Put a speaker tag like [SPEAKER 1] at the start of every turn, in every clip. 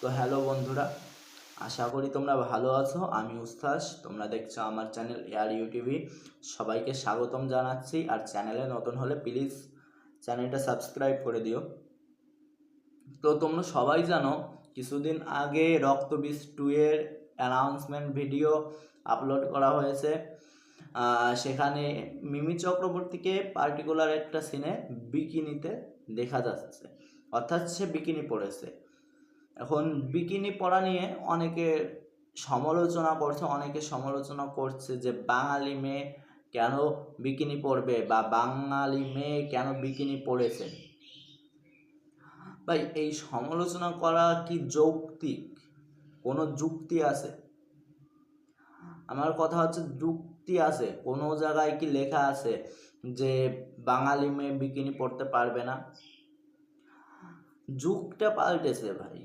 [SPEAKER 1] তো হ্যালো বন্ধুরা, আশা করি তোমরা ভালো আছো। আমি উস্তাস, তোমরা দেখছ আমার চ্যানেল এয়ার ইউটিভি। সবাইকে স্বাগতম জানাচ্ছি, আর চ্যানেলে নতুন হলে প্লিজ চ্যানেলটা সাবস্ক্রাইব করে দিও। তো তোমরা সবাই জানো, কিছুদিন আগে রক্তবীজ টু এর অ্যানাউন্সমেন্ট ভিডিও আপলোড করা হয়েছে। সেখানে মিমি চক্রবর্তীকে পার্টিকুলার একটা সিনে বিকিনিতে দেখা যাচ্ছে। অর্থাৎ সে বিকিনি পড়েছে। এখন বিকিনি পরা নিয়ে অনেকে সমালোচনা করছে, অনেকে সমালোচনা করছে যে বাঙালি মেয়ে কেন বিকিনি পরবে বা বাঙালি মেয়ে কেন বিকিনি পরেছে। ভাই, এই সমালোচনা করা কি যৌক্তিক? কোনো যুক্তি আছে? আমার কথা হচ্ছে যুক্তি আছে। কোনো জায়গায় কি লেখা আছে যে বাঙালি মেয়ে বিকিনি পরতে পারবে না? যুগটা পাল্টেছে ভাই।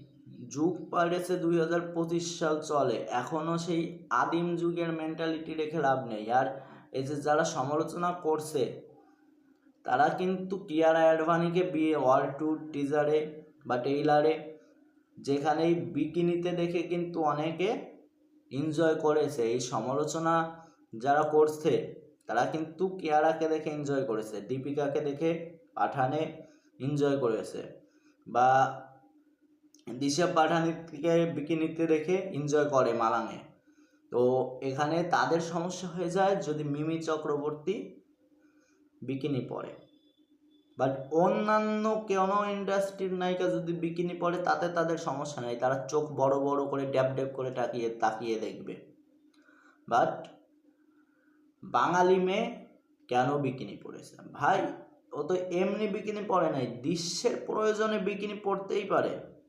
[SPEAKER 1] যুগ পাল্টেছে দুই হাজার পঁচিশ সাল চলে। এখনও সেই আদিম যুগের মেন্টালিটি রেখে লাভ নেই। আর এই যে যারা সমালোচনা করছে, তারা কিন্তু কিয়ারা অ্যাডভানিকে বিয়ে, ওয়াল টু টিজারে বা টেইলারে, যেখানেই বিকিনিতে দেখে কিন্তু অনেকে এনজয় করেছে। এই সমালোচনা যারা করছে, তারা কিন্তু কিয়ারাকে দেখে এনজয় করেছে, দীপিকাকে দেখে পাঠানে এনজয় করেছে। বা দিশা পাঠানিকে বিকিনিতে রেখে এনজয় করে মালাঙে। তো এখানে তাদের সমস্যা হয়ে যায় যদি মিমি চক্রবর্তী বিকিনি পরে। বাট অন্যান্য কোনো ইন্ডাস্ট্রির নায়িকা যদি বিকিনি পরে, তাতে তাদের সমস্যা নেই। তারা চোখ বড় বড় করে, ড্যাব ড্যাব করে তাকিয়ে তাকিয়ে দেখবে। বাট বাঙালি মেয়ে কেন বিকিনি পরেছে? ভাই, ও তো এমনি বিকিনি পরে নাই। দৃশ্যের প্রয়োজনে বিকিনি পরতেই পারে।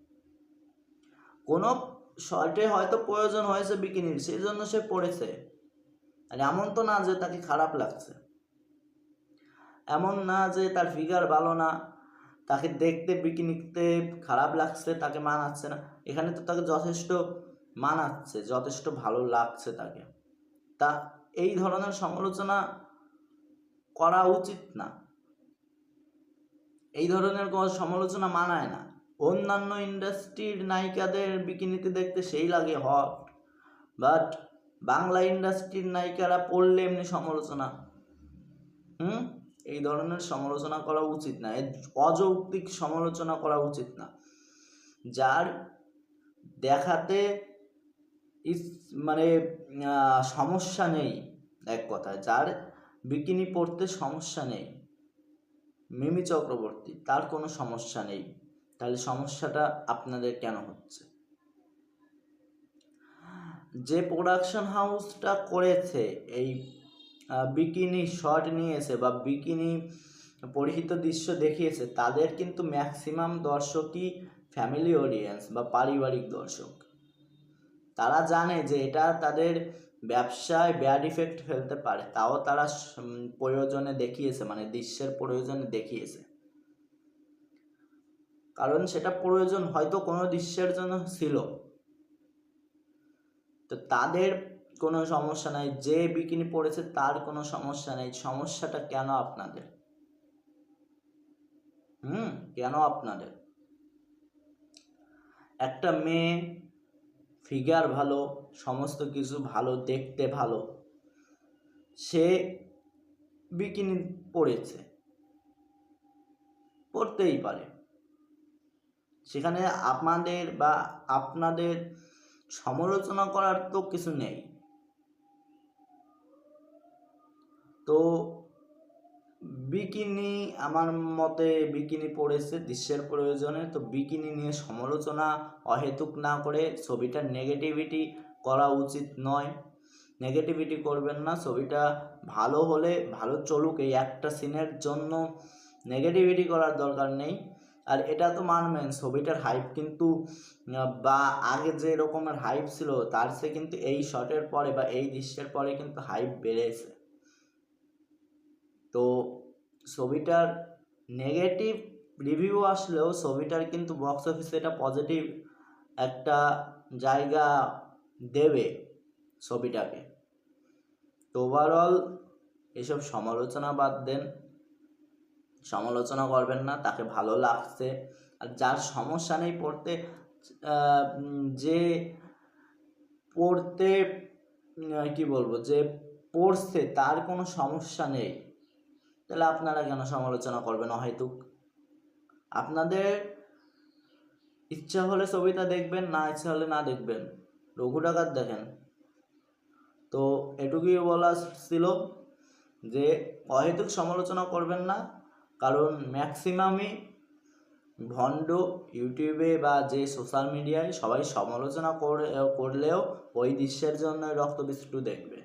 [SPEAKER 1] কোনো শর্টে হয়তো প্রয়োজন হয়েছে বিকিনির সেই জন্য সে পড়েছে। আর এমন তো না যে তাকে খারাপ লাগছে। এমন না যে তার ফিগার ভালো না, তাকে দেখতে, বিকিনিতে খারাপ লাগছে, তাকে মানাচ্ছে না। এখানে তো তাকে যথেষ্ট মানাচ্ছে, যথেষ্ট ভালো লাগছে তাকে। তা এই ধরনের সমালোচনা করা উচিত না। এই ধরনের সমালোচনা মানায় না। অন্যান্য ইন্ডাস্ট্রির নায়িকাদের বিকিনিতে দেখতে সেই লাগে হট। বাট বাংলা ইন্ডাস্ট্রির নায়িকারা পড়লে এমনি সমালোচনা। হুম? এই ধরনের সমালোচনা করা উচিত না। অযৌক্তিক সমালোচনা করা উচিত না। যার দেখাতে মানে সমস্যা নেই এক কথায়। যার বিকিনি পড়তে সমস্যা নেই। মিমি চক্রবর্তী, তার কোনো সমস্যা নেই। তাহলে সমস্যাটা আপনাদের কেন হচ্ছে? যে প্রোডাকশন হাউসটা করেছে, এই বিকিনি শট নিয়েছে বা বিকিনি পরিহিত দৃশ্য দেখিয়েছে, তাদের কিন্তু ম্যাক্সিমাম দর্শকই ফ্যামিলি অডিয়েন্স বা পারিবারিক দর্শক। তারা জানে যে এটা তাদের ব্যবসায় ব্যাড ইফেক্ট ফেলতে পারে, তাও তারা প্রয়োজনে দেখিয়েছে মানে দৃশ্যের প্রয়োজনে দেখিয়েছে। কারণ সেটা প্রয়োজন হয়তো কোনো দৃশ্যের জন্য ছিল। তো তাদের কোনো সমস্যা নাই, যে বিকিনি পড়েছে তার কোনো সমস্যা নেই, সমস্যাটা কেন আপনাদের? হুম, কেন আপনাদের? একটা মেয়ে ফিগার ভালো, সমস্ত কিছু ভালো, দেখতে ভালো, সে বিকিনি পড়েছে পড়তেই পারে। সেখানে আপনাদের বা আপনাদের সমালোচনা করার তো কিছু নেই। তো বিকিনি আমার মতে বিকিনি পড়েছে, দৃশ্যের প্রয়োজনে। তো বিকিনি নিয়ে সমালোচনা অহেতুক না করে ছবিটার নেগেটিভিটি করা উচিত নয়। নেগেটিভিটি করবেন না, ছবিটা ভালো হলে ভালো চলুক। এই একটা সিনের জন্য নেগেটিভিটি করার দরকার নেই। আর এটা তো মানবেন, ছবিটার হাইপ কিন্তু বা আগে যে রকমের হাইপ ছিল, তার সে কিন্তু এই শটের পরে বা এই দৃশ্যের পরে কিন্তু হাইপ বেড়েছে। তো ছবিটার নেগেটিভ রিভিউ আসলেও ছবিটার কিন্তু বক্স অফিসে এটা পজিটিভ একটা জায়গা দেবে ছবিটাকে। তো ওভারঅল এসব সমালোচনা বাদ দেন। সমালোচনা করবেন না, তাকে ভালো লাগছে। আর যার সমস্যা নেই পড়তে যে পড়তে কি বলব, যে পড়ছে তার কোনো সমস্যা নেই। তাহলে আপনারা কেন সমালোচনা করবেন অহেতুক? আপনাদের ইচ্ছা হলে ছবিটা দেখবেন, না ইচ্ছা হলে না দেখবেন। রঘু ডাকাত দেখেন। তো এটুকুই বলা ছিল যে, অহেতুক সমালোচনা করবেন না। কারণ ম্যাক্সিমামই ভণ্ড ইউটিউবে বা যে সোশ্যাল মিডিয়ায় সবাই সমালোচনা করে, করলেও ওই দৃশ্যের জন্য রক্ত রক্তবিষ্টু দেখবে।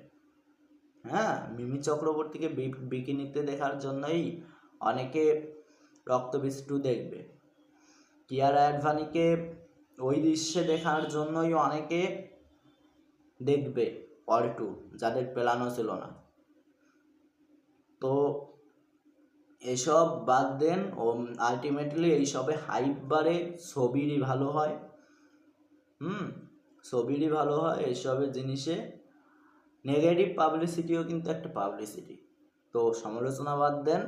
[SPEAKER 1] হ্যাঁ মিমি চক্রবর্তীকে বিকিনিতে দেখার জন্যই অনেকে রক্ত রক্তবিষ্টু দেখবে। কিয়ারা অ্যাডভানিকে ওই দৃশ্যে দেখার জন্যই অনেকে দেখবে অর টু যাদের পেলানো ছিল না। তো এসব বাদ দেন ও আলটিমেটলি এইসবে হাইপ বাড়ে, ছবিরই ভালো হয়। হুম, ছবিরই ভালো হয় এইসবের জিনিসে। নেগেটিভ পাবলিসিটিও কিন্তু একটা পাবলিসিটি তো সমালোচনা বাদ দেন,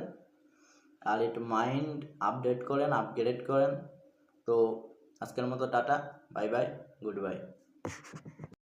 [SPEAKER 1] আর একটু মাইন্ড আপডেট করেন আপগ্রেড করেন। তো আজকের মতো tata bye bye good bye